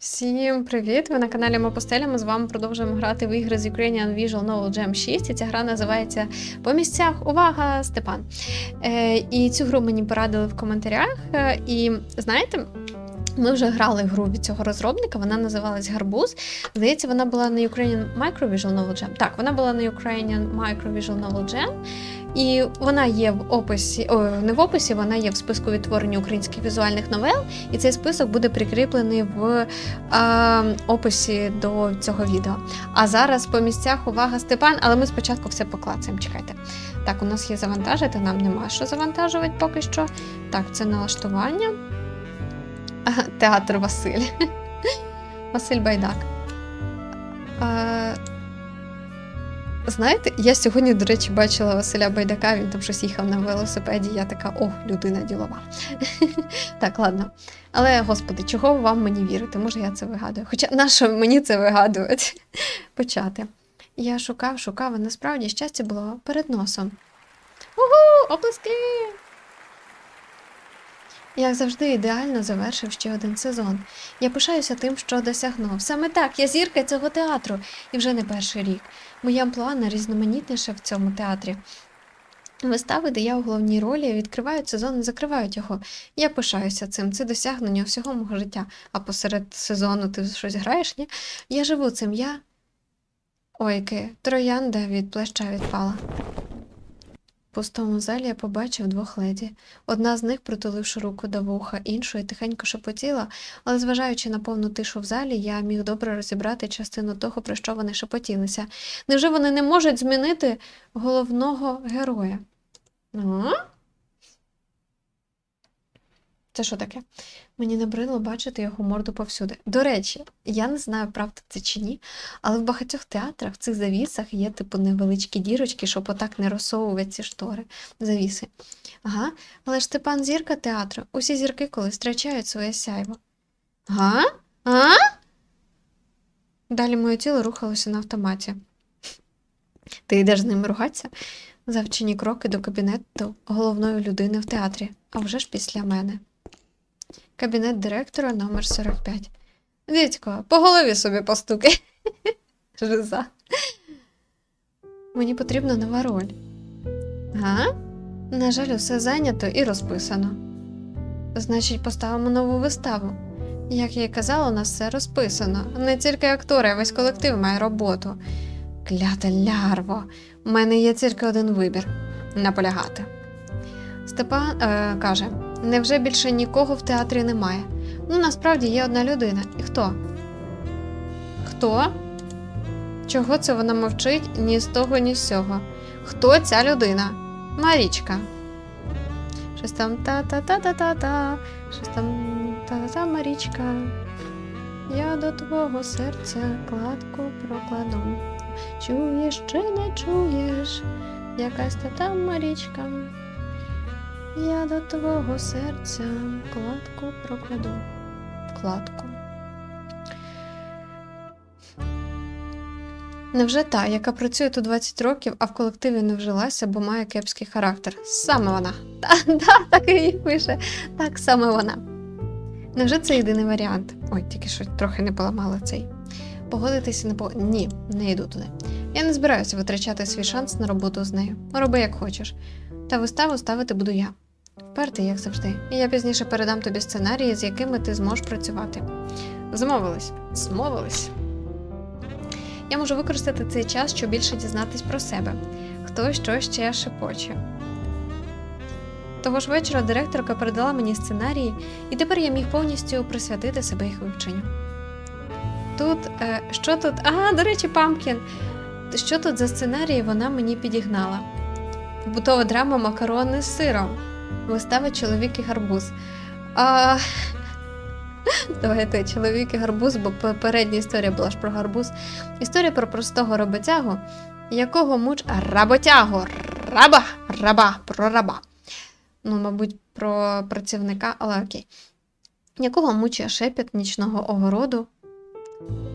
Всім привіт! Ви на каналі Мопостеля. Ми з вами продовжуємо грати в ігри з Ukrainian Visual Novel Jam 6. І ця гра називається По місцях. Увага, Степан! Е, і цю гру мені порадили в коментарях. Е, і знаєте, ми вже грали гру від цього розробника, вона називалась Гарбуз. Здається, вона була на Ukrainian Micro Visual Novel Jam. Так, вона була на Ukrainian Micro Visual Novel Jam. І вона є в описі, о, не в описі, вона є в списку відтворення українських візуальних новел, і цей список буде прикріплений в е, описі до цього відео. А зараз по місцях увага Степан, але ми спочатку все поклацаємо. Чекайте. Так, у нас є завантажити, нам нема що завантажувати поки що. Так, це налаштування. Театр Василь. Василь Байдак. Знаєте, я сьогодні, до речі, бачила Василя Байдака, він там щось їхав на велосипеді. Я така, о, людина ділова. так, ладно. Але, господи, чого вам мені вірити? Може, я це вигадую. Хоча на що мені це вигадувати? Почати. Я шукав, шукав, а насправді щастя було перед носом. Угу! Оплески! Як завжди, ідеально завершив ще один сезон. Я пишаюся тим, що досягнув. Саме так, я зірка цього театру, і вже не перший рік. Моя амплуа різноманітніша в цьому театрі. Вистави, де я у головній ролі, відкривають сезон і закривають його. Я пишаюся цим. Це досягнення всього мого життя. А посеред сезону ти щось граєш? Ні? Я живу цим. Я. Ойки, троянда від плеща відпала. Пустому залі я побачив двох леді. Одна з них, притуливши руку до вуха, іншої тихенько шепотіла, але, зважаючи на повну тишу в залі, я міг добре розібрати частину того, про що вони шепотілися. Невже вони не можуть змінити головного героя? А? Це що таке? Мені набрило бачити його морду повсюди. До речі, я не знаю, правда це чи ні, але в багатьох театрах в цих завісах є типу невеличкі дірочки, щоб отак не розсовувати ці штори, завіси. Ага, але ж Степан зірка театру. Усі зірки колись втрачають своє сяйво. Га? А? Далі моє тіло рухалося на автоматі. Ти йдеш з ним ругатися? Завчені кроки до кабінету головної людини в театрі, а вже ж після мене. Кабінет директора номер 45. Дідько, по голові собі постукай. Жиза. Мені потрібна нова роль. Га? На жаль, усе зайнято і розписано. Значить, поставимо нову виставу. Як я й казала, у нас все розписано. Не тільки актори, а весь колектив має роботу. Клята лярво. У мене є тільки один вибір наполягати. Степан е, каже: невже більше нікого в театрі немає? Ну, насправді є одна людина. І хто? Хто? Чого це вона мовчить ні з того, ні з сього? Хто ця людина? Марічка. Щось там та-та-та-та-та-та. Щось там та-та-та Марічка. Я до твого серця кладку прокладу. Чуєш чи не чуєш? Якась та там Марічка. Я до твого серця кладку прокладу. Кладку. Невже та, яка працює тут 20 років, а в колективі не вжилася, бо має кепський характер? Саме вона. Та, та, так і пише. Так саме вона. Невже це єдиний варіант? Ой, тільки що трохи не поламала цей. Погодитися не по. Ні, не йду туди. Я не збираюся витрачати свій шанс на роботу з нею. Роби як хочеш. Та виставу ставити буду я. Впертий, як завжди. І я пізніше передам тобі сценарії, з якими ти зможеш працювати. Змовились. Змовились. Я можу використати цей час, щоб більше дізнатись про себе. Хто що ще шепоче. Того ж вечора директорка передала мені сценарії, і тепер я міг повністю присвятити себе їх вивченню. Тут, е, що тут? А, до речі, Памкін. Що тут за сценарії вона мені підігнала? Побутова драма макарони з сиром. Вистава Чоловік і гарбуз. А... Давайте чоловік і гарбуз, бо попередня історія була ж про гарбуз. Історія про простого роботягу, якого муч работягу, раба, раба, про раба. Ну, мабуть, про працівника, але окей. Якого мучає шепіт нічного огороду.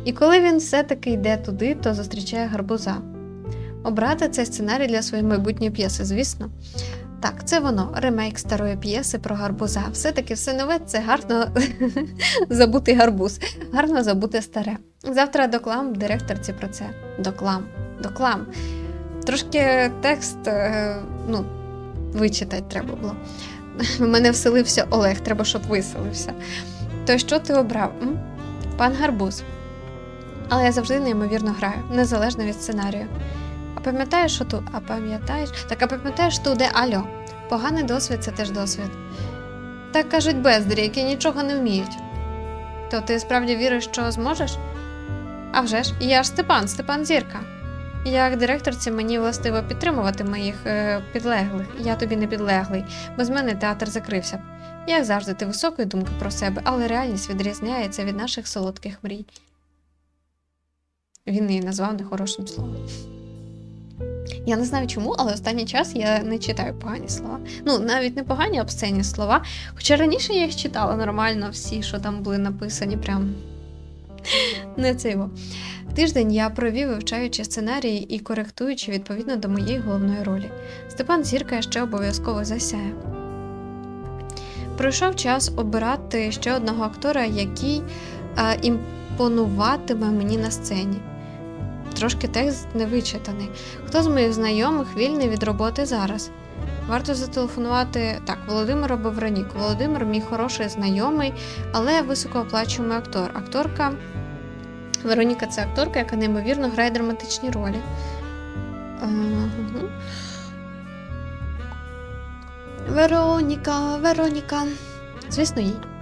І коли він все-таки йде туди, то зустрічає гарбуза. Обрати цей сценарій для своєї майбутньої п'єси, звісно. Так, це воно, ремейк старої п'єси про гарбуза. Все-таки все нове це гарно забутий гарбуз, гарно забути старе. Завтра доклам директорці про це. Доклам, доклам. Трошки текст, е, ну, вичитати треба було. У мене вселився Олег, треба, щоб виселився. То що ти обрав? М? Пан Гарбуз. Але я завжди неймовірно граю, незалежно від сценарію. Пам'ятаєш, що тут? А пам'ятаєш? Так, а пам'ятаєш тут, де Альо? Поганий досвід це теж досвід. Так кажуть бездарі, які нічого не вміють. То ти справді віриш, що зможеш? А вже ж, я ж Степан, Степан Зірка. Як директорці мені властиво підтримувати моїх е, підлеглих. Я тобі не підлеглий. Без мене театр закрився. Як завжди, ти високої думки про себе, але реальність відрізняється від наших солодких мрій. Він її назвав нехорошим словом. Я не знаю чому, але останній час я не читаю погані слова. Ну, навіть не погані а обсценні слова. Хоча раніше я їх читала нормально, всі, що там були написані, прям не це його. Тиждень я провів, вивчаючи сценарії і коректуючи відповідно до моєї головної ролі. Степан Зірка ще обов'язково засяє. Пройшов час обирати ще одного актора, який е, імпонуватиме мені на сцені. Трошки текст не вичитаний. Хто з моїх знайомих вільний від роботи зараз? Варто зателефонувати так, Володимир або Вероніку. Володимир мій хороший знайомий, але високооплачуваний актор. Акторка Вероніка це акторка, яка неймовірно грає драматичні ролі. Е. Вероніка, Вероніка. Звісно, їй.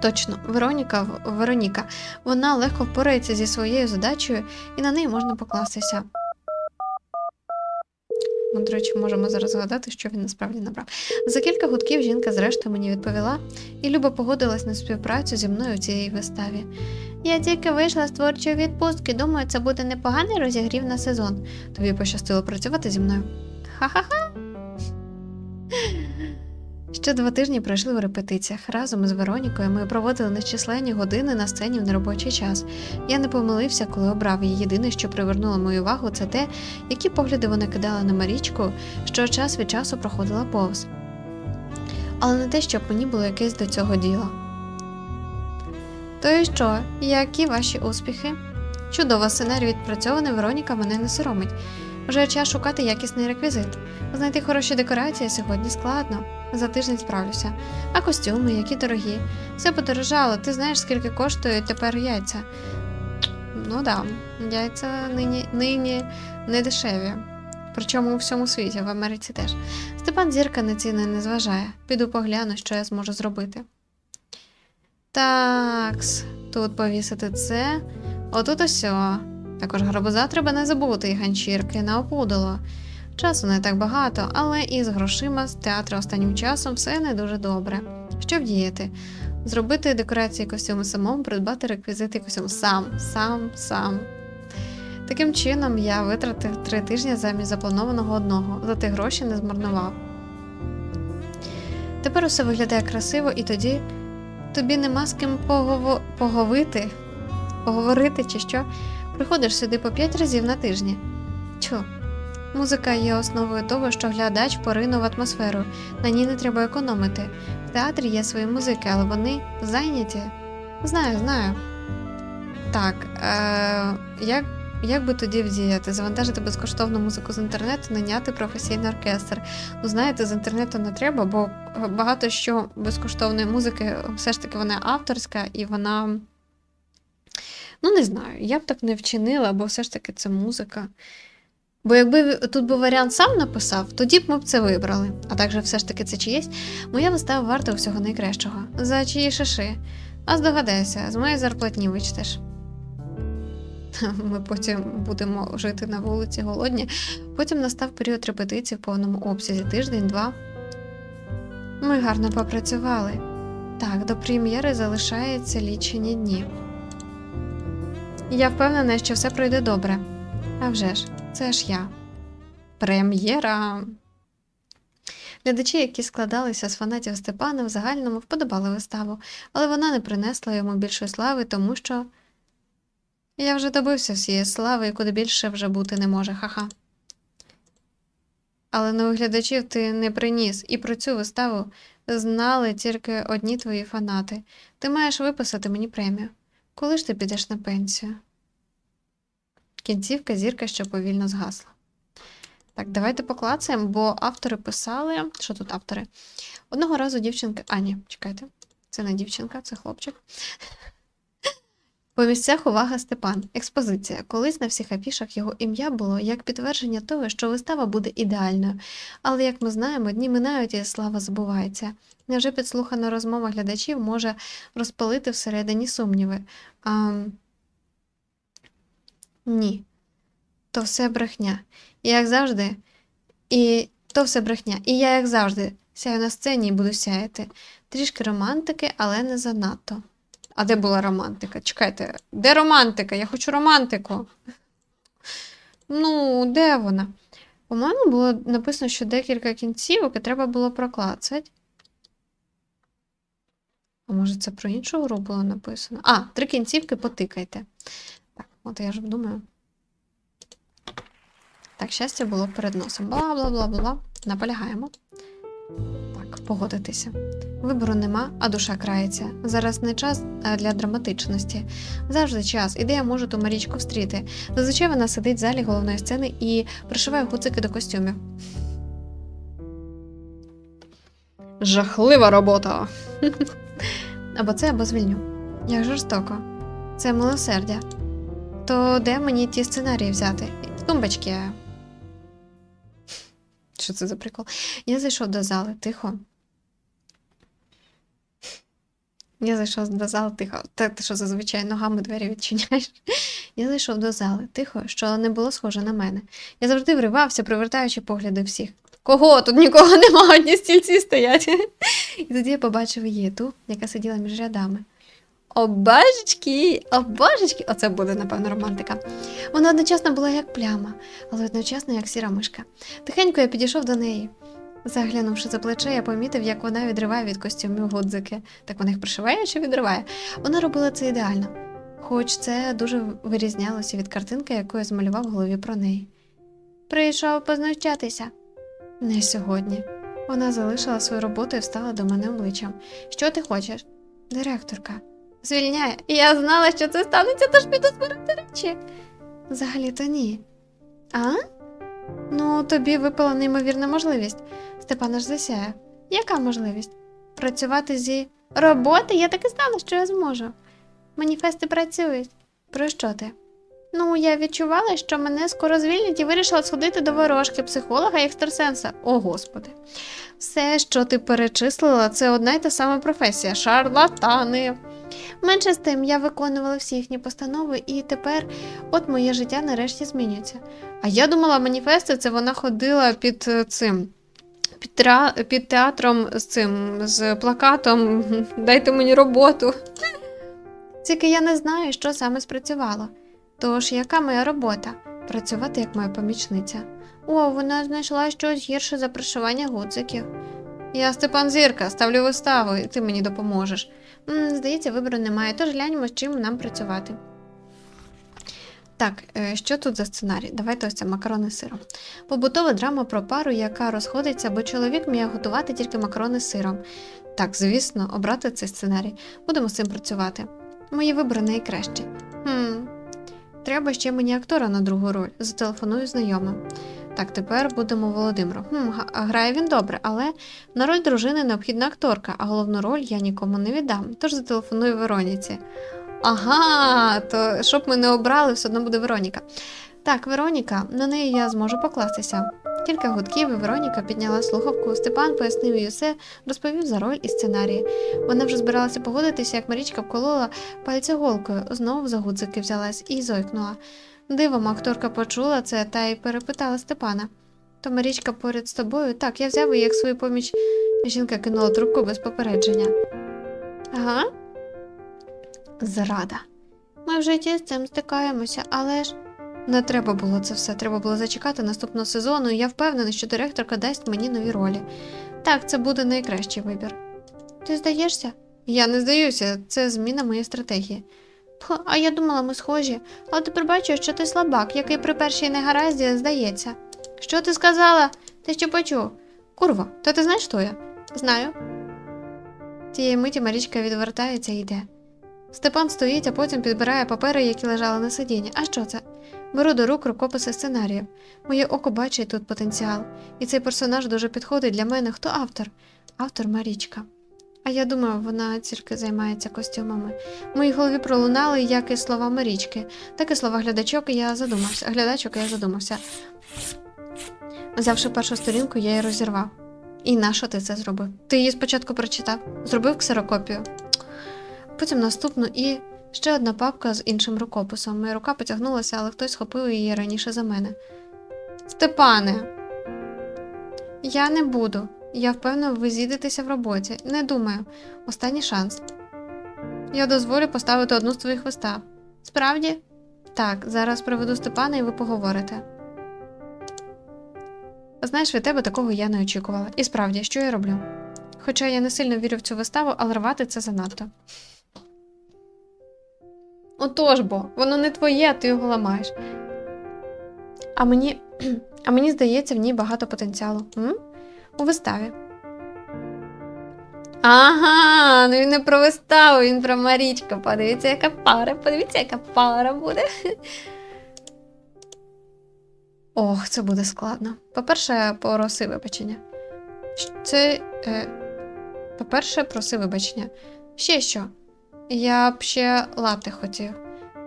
Точно, Вероніка, Вероніка. Вона легко впорається зі своєю задачею, і на неї можна покластися. Ми, до речі, можемо зараз згадати, що він насправді набрав. За кілька гудків жінка зрештою мені відповіла, і Люба погодилась на співпрацю зі мною в цій виставі. Я тільки вийшла з творчої відпустки. Думаю, це буде непоганий розігрів на сезон. Тобі пощастило працювати зі мною. Ха-ха-ха. Ще два тижні пройшли в репетиціях. Разом з Веронікою ми проводили нечисленні години на сцені в неробочий час. Я не помилився, коли обрав її. Єдине, що привернуло мою увагу, це те, які погляди вона кидала на Марічку, що час від часу проходила повз. Але не те, щоб мені було якесь до цього діло. То і що, які ваші успіхи? Чудово, сценарій відпрацьований, Вероніка мене не соромить. Вже час шукати якісний реквізит. Знайти хороші декорації сьогодні складно. За тиждень справлюся. А костюми, які дорогі. Все подорожало, ти знаєш, скільки коштують тепер яйця. Ну да, яйця нині, нині не дешеві. Причому у всьому світі, в Америці теж. Степан зірка на ціни не зважає. Піду погляну, що я зможу зробити. Такс, тут повісити це. Отут осьо. Також гарбуза треба не забути і ганчірки на опудало. Часу не так багато, але із грошима з театру останнім часом все не дуже добре. Що вдіяти? Зробити декорації костюму самому, придбати реквізити костюму сам, сам, сам. Таким чином, я витратив три тижні замість запланованого одного, зате гроші не змарнував. Тепер усе виглядає красиво, і тоді тобі нема з ким погово... поговити, поговорити чи що. Приходиш сюди по п'ять разів на тижні. Чу. Музика є основою того, що глядач поринув атмосферу. На ній не треба економити. В театрі є свої музики, але вони зайняті. Знаю, знаю. Так, е- як, як би тоді вдіяти? Завантажити безкоштовну музику з інтернету, наняти професійний оркестр. Ну, знаєте, з інтернету не треба, бо багато що безкоштовної музики все ж таки вона авторська і вона. Ну, не знаю, я б так не вчинила, бо все ж таки це музика. Бо якби тут був варіант сам написав, тоді б ми б це вибрали. А також все ж таки це чиєсь, моя вистава варта всього найкращого. За чиї шиши. А здогадайся, з моєї зарплатні вичтеш. Ми потім будемо жити на вулиці голодні. Потім настав період репетицій в повному обсязі тиждень-два. Ми гарно попрацювали. Так, до прем'єри залишається лічені дні. Я впевнена, що все пройде добре. А вже ж, це ж я. Прем'єра. Глядачі, які складалися з фанатів Степана, в загальному вподобали виставу, але вона не принесла йому більшої слави, тому що я вже добився всієї слави і куди більше вже бути не може, ха-ха. Але нових глядачів ти не приніс, і про цю виставу знали тільки одні твої фанати. Ти маєш виписати мені премію. Коли ж ти підеш на пенсію? Кінцівка зірка, що повільно згасла. Так, давайте поклацаємо, бо автори писали. Що тут автори? Одного разу дівчинка. А, ні, чекайте. Це не дівчинка, це хлопчик. По місцях увага Степан. Експозиція. Колись на всіх афішах його ім'я було як підтвердження того, що вистава буде ідеальною. Але, як ми знаємо, дні минають і слава забувається. Невже підслухана розмова глядачів може розпалити всередині сумніви? А... Ні. То все брехня. І як завжди, і то все брехня. І я, як завжди, сяю на сцені і буду сяяти. Трішки романтики, але не занадто. А де була романтика? Чекайте, де романтика? Я хочу романтику. Ну, де вона? По-моєму, було написано, що декілька кінцівок і треба було проклацати. А може, це про іншу гру було написано? А, три кінцівки потикайте. Так, от я ж думаю. Так, щастя було перед носом. Бла-бла-бла-бла. Наполягаємо. Так, погодитися. Вибору нема, а душа крається. Зараз не час для драматичності. Завжди час, і де я можу ту Марічку встріти. Зазвичай вона сидить в залі головної сцени і пришиває гуцики до костюмів. Жахлива робота. або це, або звільню. Як жорстоко. Це милосердя. То де мені ті сценарії взяти? Тумбочки. Що це за прикол? Я зайшов до зали, тихо. Я зайшов до зали тихо. Та ти що зазвичай ногами двері відчиняєш. Я зайшов до зали тихо, що не було схоже на мене. Я завжди вривався, привертаючи погляди всіх. Кого? Тут нікого нема, одні стільці стоять. І тоді я побачив її ту, яка сиділа між рядами. О, божечки, о, божечки! Оце буде, напевно, романтика. Вона одночасно була як пляма, але одночасно як сіра мишка. Тихенько я підійшов до неї. Заглянувши за плече, я помітив, як вона відриває від костюмів гудзики. Так вона їх пришиває чи відриває? Вона робила це ідеально, хоч це дуже вирізнялося від картинки, яку я змалював в голові про неї. Прийшов познущатися. Не сьогодні. Вона залишила свою роботу і встала до мене обличчям. Що ти хочеш? Директорка. Звільняє. Я знала, що це станеться, тож піду збирати речі. Взагалі-то ні. А? Ну, тобі випала неймовірна можливість. Степан аж засяяв. Яка можливість? Працювати зі роботи? Я так і знала, що я зможу. Маніфести працюють. Про що ти? Ну, я відчувала, що мене скоро звільнять і вирішила сходити до ворожки, психолога і екстрасенса. О, господи. Все, що ти перечислила, це одна й та сама професія шарлатани. Менше з тим, я виконувала всі їхні постанови, і тепер от моє життя нарешті змінюється. А я думала, маніфести це вона ходила під е, цим. Під, театром з цим з плакатом Дайте мені роботу. Тільки я не знаю, що саме спрацювало. Тож, яка моя робота? Працювати як моя помічниця. О, вона знайшла щось гірше за пришивання гудзиків. Я Степан Зірка, ставлю виставу, і ти мені допоможеш. Здається, вибору немає, тож гляньмо, з чим нам працювати. Так, е, що тут за сценарій? Давайте ось це макарони з сиром. Побутова драма про пару, яка розходиться, бо чоловік вміє готувати тільки макарони з сиром. Так, звісно, обрати цей сценарій. Будемо з цим працювати. Мої вибори найкращі. Хм, треба ще мені актора на другу роль. Зателефоную знайомим. Так, тепер будемо Володимиру. Хм, грає він добре, але на роль дружини необхідна акторка, а головну роль я нікому не віддам, тож зателефоную Вероніці. Ага, то щоб ми не обрали, все одно буде Вероніка. Так, Вероніка, на неї я зможу покластися. Кілька гудків, і Вероніка підняла слухавку. Степан пояснив їй усе, розповів за роль і сценарії. Вона вже збиралася погодитися, як Марічка вколола пальця голкою, знову за гудзики взялась і зойкнула. Дивом акторка почула це та й перепитала Степана. То Марічка поряд з тобою? Так, я взяв її як свою поміч. Жінка кинула трубку без попередження. Ага. Зрада. Ми в житті з цим стикаємося, але ж. Не треба було це все, треба було зачекати наступного сезону, і я впевнена, що директорка дасть мені нові ролі. Так, це буде найкращий вибір. Ти здаєшся? Я не здаюся, це зміна моєї стратегії. Пх, а я думала, ми схожі, але тепер бачу, що ти слабак, який при першій негаразді здається. Що ти сказала? Ти що почув? Курва, то ти знаєш, хто я? Знаю. Тієї миті Марічка відвертається і йде. Степан стоїть, а потім підбирає папери, які лежали на сидінні. А що це? Беру до рук рукописи сценаріїв. Моє око бачить тут потенціал, і цей персонаж дуже підходить для мене. Хто автор? Автор Марічка. А я думаю, вона тільки займається костюмами. В моїй голові пролунали як і слова Марічки, так і слова глядачок, і я задумався. Глядачок, я задумався. Взявши першу сторінку, я її розірвав. І нащо ти це зробив? Ти її спочатку прочитав, зробив ксерокопію. Потім наступну і ще одна папка з іншим рукописом. Моя рука потягнулася, але хтось схопив її раніше за мене. Степане, я не буду. Я впевнена, ви зійдетеся в роботі. Не думаю. Останній шанс. Я дозволю поставити одну з твоїх вистав. Справді? Так, зараз приведу Степана і ви поговорите. Знаєш, від тебе такого я не очікувала. І справді, що я роблю? Хоча я не сильно вірю в цю виставу, але рвати це занадто. Отож бо, воно не твоє, ти його ламаєш. А мені, а мені здається, в ній багато потенціалу. М? У виставі. Ага, ну він не про виставу, він про Марічку. Подивіться, яка пара, подивіться, яка пара буде. Ох, це буде складно. По-перше, проси вибачення. Це. Е, по-перше, проси вибачення. Ще що? Я б ще лати хотів.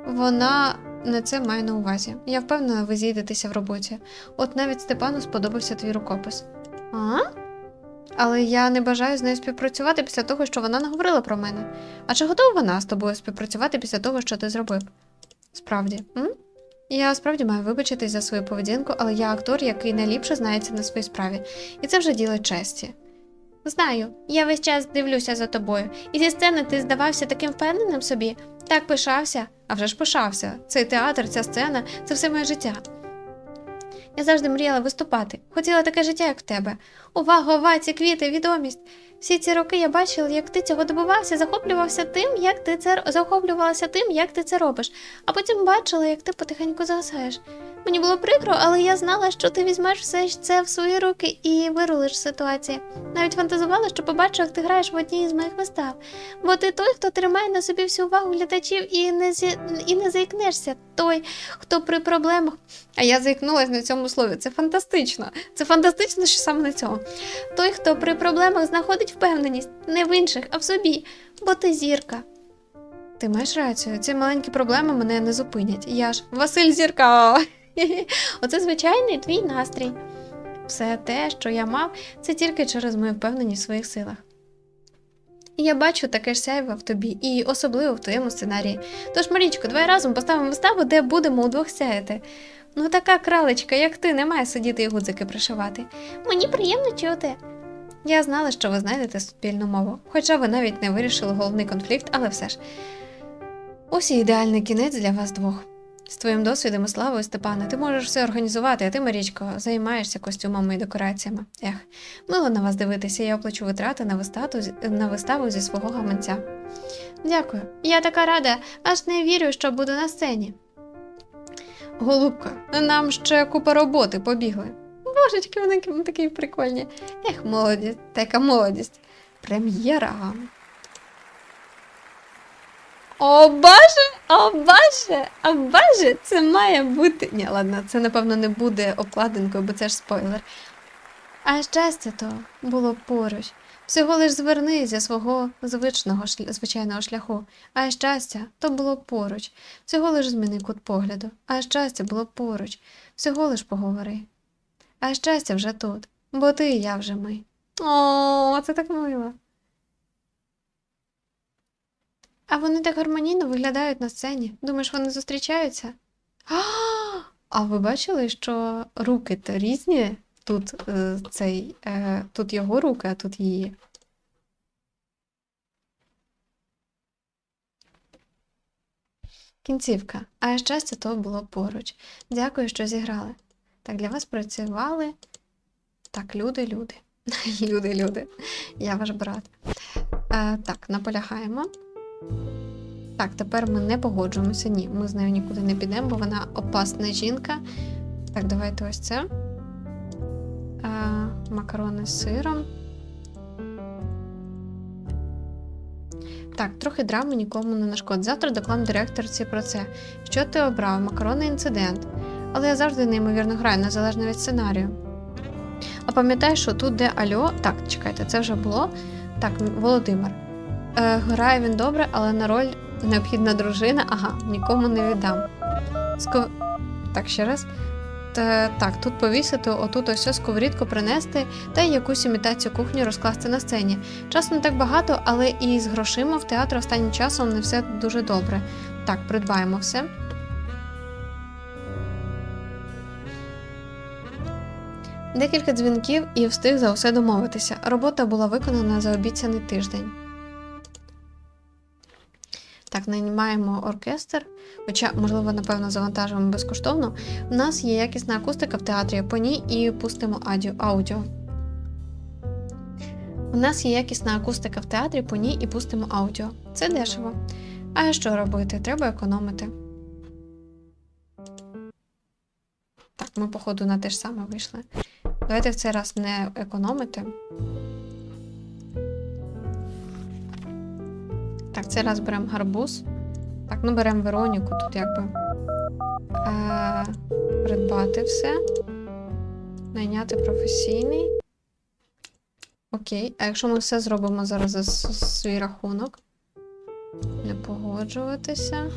Вона не це має на увазі. Я впевнена, ви зійдетеся в роботі. От навіть Степану сподобався твій рукопис. А? Але я не бажаю з нею співпрацювати після того, що вона наговорила про мене. А чи готова вона з тобою співпрацювати після того, що ти зробив? Справді, м? Я справді маю вибачитись за свою поведінку, але я актор, який найліпше знається на своїй справі, і це вже діло честі. Знаю, я весь час дивлюся за тобою, і зі сцени ти здавався таким впевненим собі, так пишався, а вже ж пишався. Цей театр, ця сцена це все моє життя. Я завжди мріяла виступати, хотіла таке життя, як в тебе. Увага, овації, квіти, відомість. Всі ці роки я бачила, як ти цього добивався, захоплювався тим, як ти це захоплювалася тим, як ти це робиш, а потім бачила, як ти потихеньку загасаєш. Мені було прикро, але я знала, що ти візьмеш все це в свої руки і вирулиш з ситуації. Навіть фантазувала, що побачу, як ти граєш в одній із моїх вистав. Бо ти той, хто тримає на собі всю увагу глядачів і не зі... і не заікнешся. Той, хто при проблемах. А я заікнулась на цьому слові. Це фантастично. Це фантастично, що саме на цьому. Той, хто при проблемах знаходить впевненість не в інших, а в собі, бо ти зірка. Ти маєш рацію, ці маленькі проблеми мене не зупинять. Я ж Василь Зірка. Оце звичайний твій настрій. Все те, що я мав, це тільки через мою впевненість в своїх силах. І я бачу таке ж сяйво в тобі, і особливо в твоєму сценарії. Тож, Марічко, давай разом поставимо виставу, де будемо удвох сяяти. Ну, така кралечка, як ти, не має сидіти і гудзики пришивати. Мені приємно чути. Я знала, що ви знайдете спільну мову, хоча ви навіть не вирішили головний конфлікт, але все ж. Ось і ідеальний кінець для вас двох. З твоїм досвідом і славою, Степане, ти можеш все організувати, а ти, Марічко, займаєшся костюмами і декораціями. Ех, мило на вас дивитися, я оплачу витрати на виставу, на виставу зі свого гаманця. Дякую. Я така рада, аж не вірю, що буду на сцені. Голубка, нам ще купа роботи побігли. Божечки, вони такі прикольні. Ех, молодість, така молодість. Прем'єра. О боже, о боже, о боже, це має бути. Ні, ладно, це напевно не буде обкладинкою, бо це ж спойлер. А щастя то було поруч. Всього лиш зверни зі свого звичного звичайного шляху. А щастя то було поруч. Всього лиш зміни кут погляду. А щастя було поруч. Всього лиш поговори. А щастя вже тут, бо ти і я вже ми. О, це так мило. А вони так гармонійно виглядають на сцені. Думаєш, вони зустрічаються? А, ви бачили, що руки то різні? Тут е, цей, е, тут його руки, а тут її. Кінцівка. А щастя, то було поруч. Дякую, що зіграли. Так, для вас працювали. Так, люди, люди. Люди, люди. Я ваш брат. Е, так, наполягаємо. Так, тепер ми не погоджуємося. Ні, ми з нею нікуди не підемо, бо вона опасна жінка. Так, давайте ось це. Е, макарони з сиром. Так, трохи драми нікому не нашкод. Завтра доклам директорці про це. Що ти обрав? Макаронний інцидент. Але я завжди неймовірно граю, незалежно від сценарію. А пам'ятаєш, що тут де Альо. Так, чекайте, це вже було. Так, Володимир. Е, грає він добре, але на роль необхідна дружина. Ага, нікому не віддам. Ско... Так, ще раз. Та, так, тут повісити, отут ось сковорідку принести та й якусь імітацію кухні розкласти на сцені. Часу не так багато, але і з грошима в театрі останнім часом не все дуже добре. Так, придбаємо все. Декілька дзвінків і встиг за усе домовитися. Робота була виконана за обіцяний тиждень. Так, наймаємо оркестр, хоча, можливо, напевно, завантажуємо безкоштовно. У нас є якісна акустика в театрі, по ній і пустимо аудіо. У нас є якісна акустика в театрі, по ній і пустимо аудіо. Це дешево. А що робити? Треба економити. Так, ми, походу, на те ж саме вийшли. Давайте в цей раз не економити. Так, цей раз беремо гарбуз. Так, ну беремо Вероніку, тут якби е, придбати все. Найняти професійний. Окей. А якщо ми все зробимо зараз за свій рахунок? Не погоджуватися.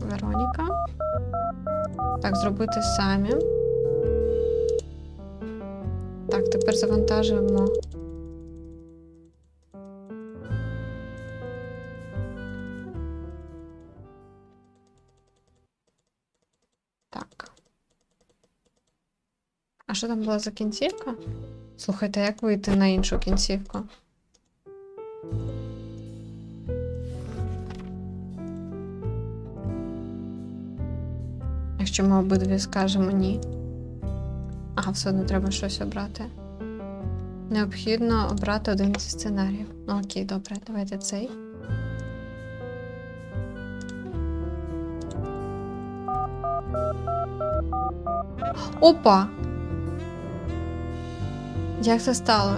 Вероніка. Так, зробити самі. Так, тепер завантажуємо. А що там була за кінцівка? Слухайте, як вийти на іншу кінцівку? Якщо ми обидві скажемо ні. Ага, все одно треба щось обрати. Необхідно обрати один зі сценаріїв. Ну окей, добре, давайте цей. Опа! Як це стало?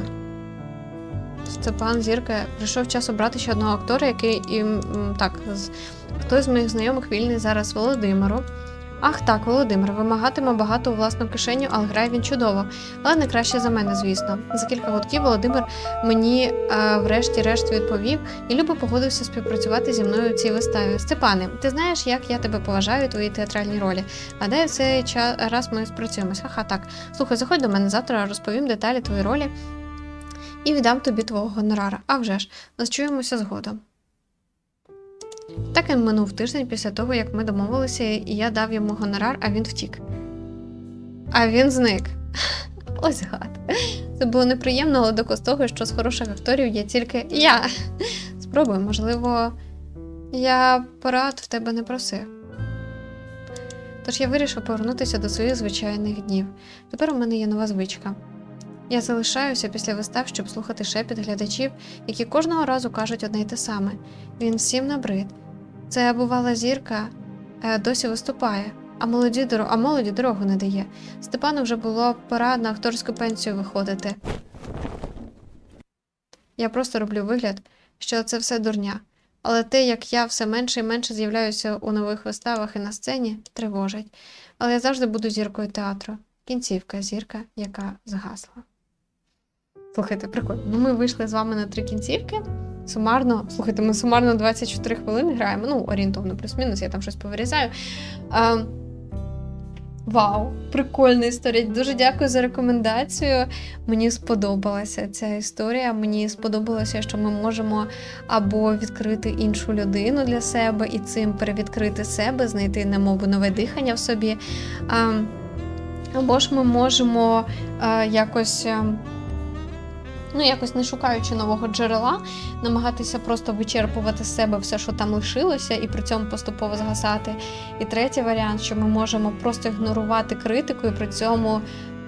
Степан Зірка прийшов час обрати ще одного актора, який і так, хтось з моїх знайомих вільний зараз Володимиру. Ах так, Володимир вимагатиме багато у власну кишеню, але грає він чудово. Але не краще за мене, звісно. За кілька гудків Володимир мені е, врешті-решт відповів і любо погодився співпрацювати зі мною у цій виставі. Степане, ти знаєш, як я тебе поважаю у твоїй театральній ролі. Гадаю, в цей час раз ми спрацюємось. Ха-ха, так. Слухай, заходь до мене завтра, розповім деталі твоєї ролі і віддам тобі твого гонорара. А вже ж, зчуємося згодом. Так і минув тиждень після того, як ми домовилися, і я дав йому гонорар, а він втік. А він зник. Ось гад. Це було неприємно, але доказ того, що з хороших акторів є тільки я. Спробуй, можливо, я порад в тебе не просив. Тож я вирішив повернутися до своїх звичайних днів. Тепер у мене є нова звичка. Я залишаюся після вистав, щоб слухати шепіт глядачів, які кожного разу кажуть одне й те саме. Він всім набрид. Це бувала зірка е, досі виступає, а молоді, доро... а молоді дорогу не дає. Степану вже було пора на акторську пенсію виходити. Я просто роблю вигляд, що це все дурня. Але те, як я все менше і менше з'являюся у нових виставах і на сцені, тривожить. Але я завжди буду зіркою театру. Кінцівка зірка, яка згасла. Слухайте, прикольно. Ну, ми вийшли з вами на три кінцівки. Сумарно, слухайте, ми сумарно 24 хвилини граємо. Ну, орієнтовно, плюс-мінус, я там щось повирізаю. А, вау, прикольна історія. Дуже дякую за рекомендацію. Мені сподобалася ця історія. Мені сподобалося, що ми можемо або відкрити іншу людину для себе і цим перевідкрити себе, знайти немовби нове дихання в собі. А, або ж ми можемо а, якось. Ну, якось не шукаючи нового джерела, намагатися просто вичерпувати з себе все, що там лишилося, і при цьому поступово згасати. І третій варіант, що ми можемо просто ігнорувати критику і при цьому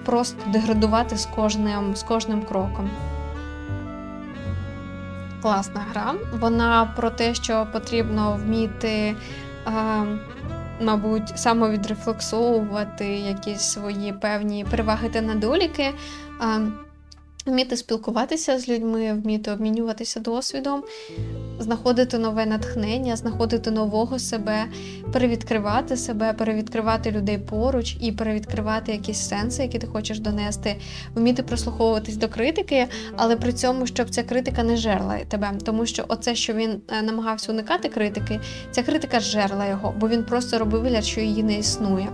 просто деградувати з кожним, з кожним кроком. Класна гра. Вона про те, що потрібно вміти. Е, мабуть, самовідрефлексовувати якісь свої певні переваги та недоліки. Вміти спілкуватися з людьми, вміти обмінюватися досвідом, знаходити нове натхнення, знаходити нового себе, перевідкривати себе, перевідкривати людей поруч і перевідкривати якісь сенси, які ти хочеш донести, вміти прислуховуватись до критики, але при цьому, щоб ця критика не жерла тебе. Тому що оце, що він е, намагався уникати критики, ця критика жерла його, бо він просто робив вигляд, що її не існує.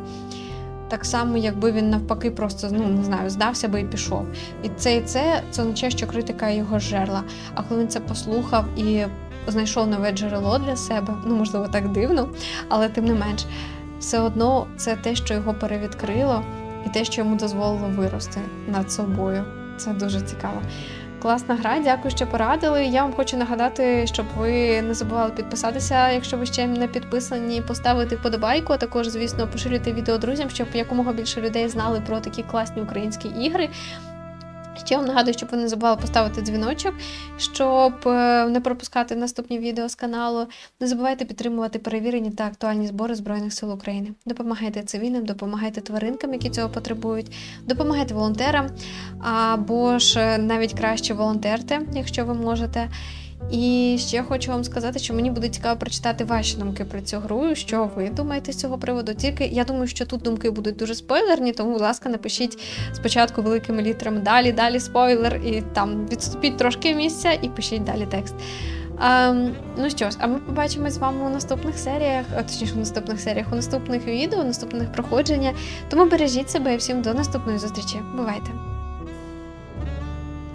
Так само, якби він навпаки просто ну не знаю, здався би і пішов. І це і це це означає, що критика його жерла. А коли він це послухав і знайшов нове джерело для себе, ну можливо, так дивно, але тим не менш, все одно це те, що його перевідкрило, і те, що йому дозволило вирости над собою. Це дуже цікаво. Класна гра, дякую, що порадили. Я вам хочу нагадати, щоб ви не забували підписатися, якщо ви ще не підписані, поставити вподобайку, а також, звісно, поширюйте відео друзям, щоб якомога більше людей знали про такі класні українські ігри. Ще вам нагадую, щоб ви не забували поставити дзвіночок, щоб е, не пропускати наступні відео з каналу. Не забувайте підтримувати перевірені та актуальні збори Збройних сил України. Допомагайте цивільним, допомагайте тваринкам, які цього потребують, допомагайте волонтерам, або ж е, навіть краще волонтерте, якщо ви можете. І ще хочу вам сказати, що мені буде цікаво прочитати ваші думки про цю гру, що ви думаєте з цього приводу. Тільки я думаю, що тут думки будуть дуже спойлерні, тому, будь ласка, напишіть спочатку великими літерами далі, далі спойлер, і там відступіть трошки місця і пишіть далі текст. А, ну що ж, а ми побачимось з вами у наступних серіях, а, точніше, у наступних серіях, у наступних відео, у наступних проходження. Тому бережіть себе і всім до наступної зустрічі. Бувайте!